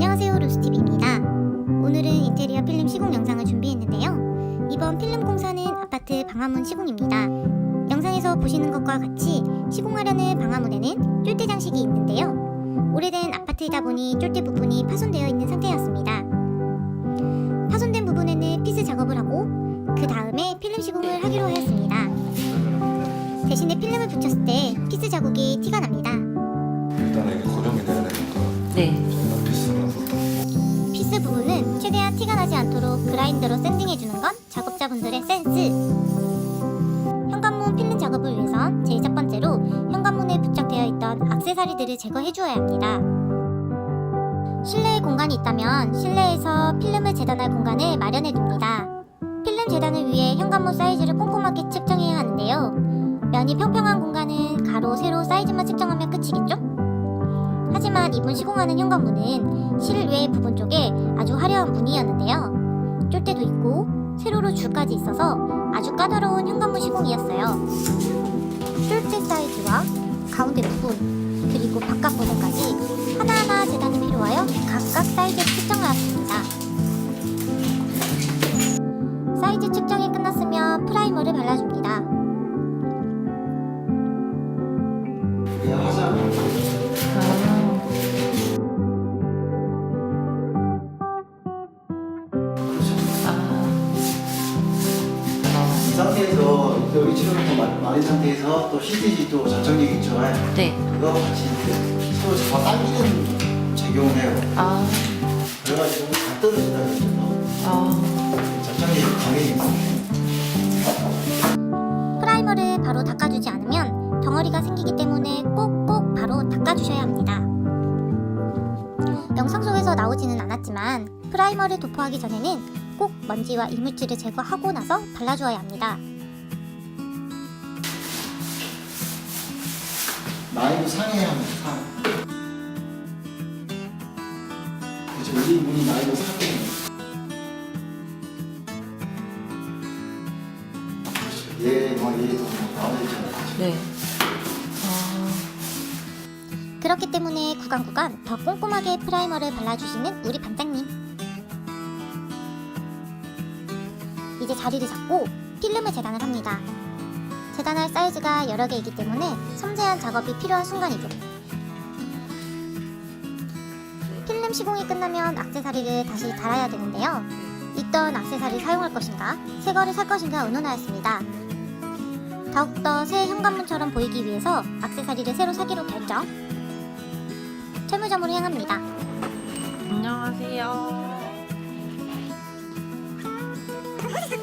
안녕하세요 루스TV입니다. 오늘은 인테리어 필름 시공 영상을 준비했는데요. 이번 필름 공사는 아파트 방화문 시공입니다. 영상에서 보시는 것과 같이 시공하려는 방화문에는 쫄대 장식이 있는데요. 오래된 아파트이다 보니 쫄대 부분이 파손되어 있는 상태였습니다. 파손된 부분에는 피스 작업을 하고 그 다음에 필름 시공을 하기로 하였습니다. 대신에 필름을 붙였을 때 피스 자국이 티가 납니다. 티가 나지 않도록 그라인더로 샌딩해주는 건 작업자분들의 센스. 현관문 필름 작업을 위해선 제일 첫 번째로 현관문에 부착되어 있던 액세서리들을 제거해 주어야 합니다. 실내에 공간이 있다면 실내에서 필름을 재단할 공간을 마련해 둡니다. 필름 재단을 위해 현관문 사이즈를 꼼꼼하게 측정해야 하는데요. 면이 평평한 공간은 가로, 세로 사이즈 이분 시공하는 현관문은 실외 부분 쪽에 아주 화려한 무늬였는데요. 쫄대도 있고 세로로 줄까지 있어서 아주 까다로운 현관문 시공이었어요. 쫄대 사이즈와 가운데 부분 그리고 바깥 부분까지 하나하나 재단이 필요하여 각각 사이즈를 측정하였습니다. 사이즈 측정이 끝났으면 프라이머를 발라줍니다. 상태에서 여기 치료를 또 마른 상태에서 또 CTG 또 자청력 있죠. 네. 그거 같이 이렇게 서로 잡아 당기는 작용을 해요. 아, 그래가지고 다 떨어진다. 아, 당연히 있어요. 프라이머를 바로 닦아주지 않으면 덩어리가 생기기 때문에 꼭꼭 바로 닦아주셔야 합니다. 영상 속에서 나오지는 않았지만 프라이머를 도포하기 전에는 꼭 먼지와 이물질을 제거하고 나서 발라주어야 합니다. 나이도 상해야 합니다. 상. 그렇죠. 우리 분이 나이도 상해요. 얘, 뭐 얘도 뭐 나와있잖아요. 네. 아, 그렇기 때문에 구간 구간 더 꼼꼼하게 프라이머를 발라주시는 우리 반장님. 이제 자리를 잡고 필름을 재단을 합니다. 재단할 사이즈가 여러 개이기 때문에 섬세한 작업이 필요한 순간이죠. 필름 시공이 끝나면 악세사리를 다시 달아야 되는데요. 있던 악세사리 사용할 것인가, 새 거를 살 것인가 의논하였습니다. 더욱더 새 현관문처럼 보이기 위해서 악세사리를 새로 사기로 결정. 철물점으로 향합니다. 안녕하세요.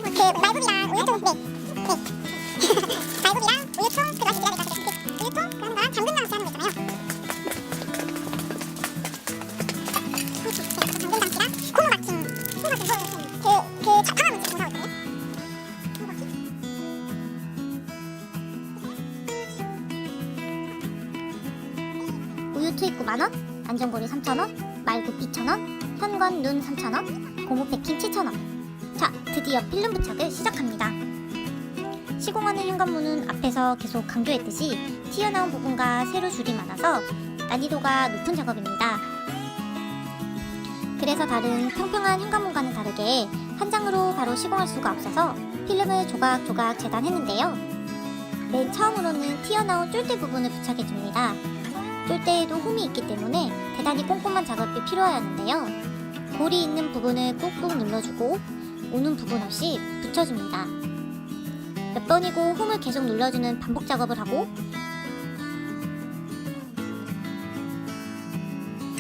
그 말굽이랑 우유통 네. 네. 투입구 만원, 안전고리 3,000원, 말굽 2,000원, 현관 눈 3,000원, 고무 패킹 7,000원. 자, 드디어 필름 부착을 시작합니다. 시공하는 현관문은 앞에서 계속 강조했듯이 튀어나온 부분과 세로 줄이 많아서 난이도가 높은 작업입니다. 그래서 다른 평평한 현관문과는 다르게 한 장으로 바로 시공할 수가 없어서 필름을 조각조각 재단했는데요. 맨 처음으로는 튀어나온 쫄대 부분을 부착해줍니다. 쫄대에도 홈이 있기 때문에 대단히 꼼꼼한 작업이 필요하였는데요. 골이 있는 부분을 꾹꾹 눌러주고 오는 부분 없이 붙여줍니다. 몇 번이고 홈을 계속 눌러주는 반복 작업을 하고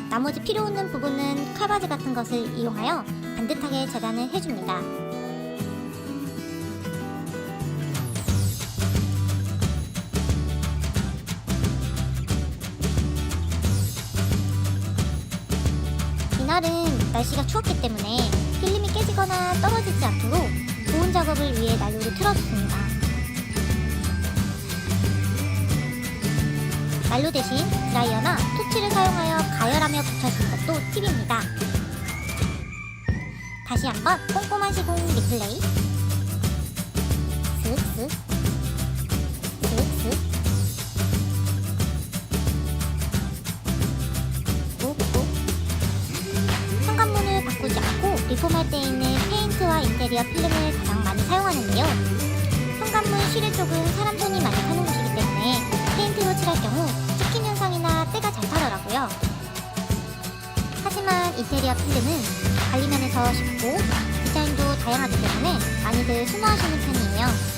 나머지 필요 없는 부분은 칼바지 같은 것을 이용하여 반듯하게 재단을 해줍니다. 이날은 날씨가 추웠기 때문에 필름이 깨지거나 떨어지지 않도록 좋은 작업을 위해 난로를 틀어줬습니다. 난로 대신 드라이어나 토치를 사용하여 가열하며 붙여주는 것도 팁입니다. 다시 한번 꼼꼼한 시공 리플레이. 인테리어 필름을 가장 많이 사용하는데요. 현관문 실을 쪽은 사람 손이 많이 타는 곳이기 때문에 페인트로 칠할 경우 찍힌 현상이나 때가 잘 타더라고요. 하지만 인테리어 필름은 관리면에서 쉽고 디자인도 다양하기 때문에 많이들 선호하시는 편이에요.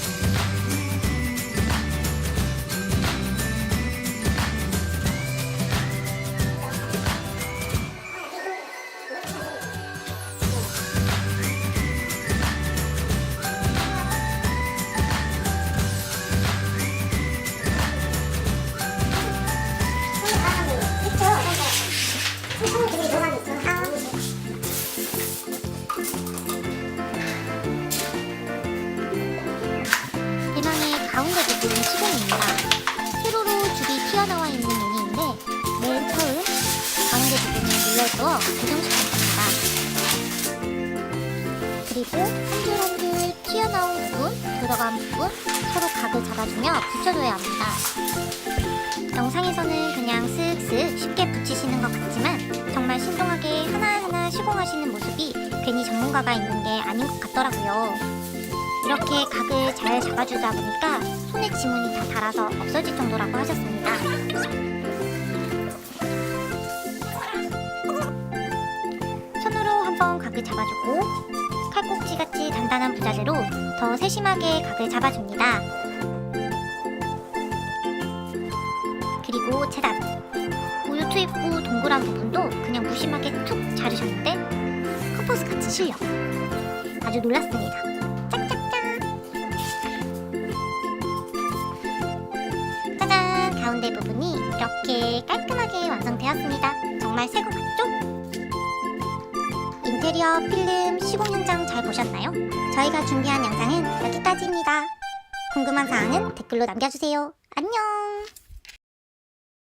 가운데 부분 시공입니다. 세로로 줄이 튀어나와 있는 용이인데 맨 처음 가운데 부분을 눌러주어 고정시켰습니다. 그리고 한줄 한줄 튀어나온 부분, 들어간 부분 서로 각을 잡아주며 붙여줘야 합니다. 영상에서는 그냥 쓱쓱 쉽게 붙이시는 것 같지만 정말 신중하게 하나하나 시공하시는 모습이 괜히 전문가가 있는 게 아닌 것 같더라고요. 이렇게 각을 잘 잡아주다 보니까 손에 지문이 다 닳아서 없어질 정도라고 하셨습니다. 손으로 한번 각을 잡아주고 칼꼭지같이 단단한 부자재로 더 세심하게 각을 잡아줍니다. 그리고 재단 우유 투입 후 동그란 부분도 그냥 무심하게 툭 자르셨는데 커퍼스 같은 실력 아주 놀랐습니다. 이렇게 깔끔하게 완성되었습니다. 정말 새거 같죠? 인테리어 필름 시공 현장 잘 보셨나요? 저희가 준비한 영상은 여기까지입니다. 궁금한 사항은 댓글로 남겨주세요. 안녕!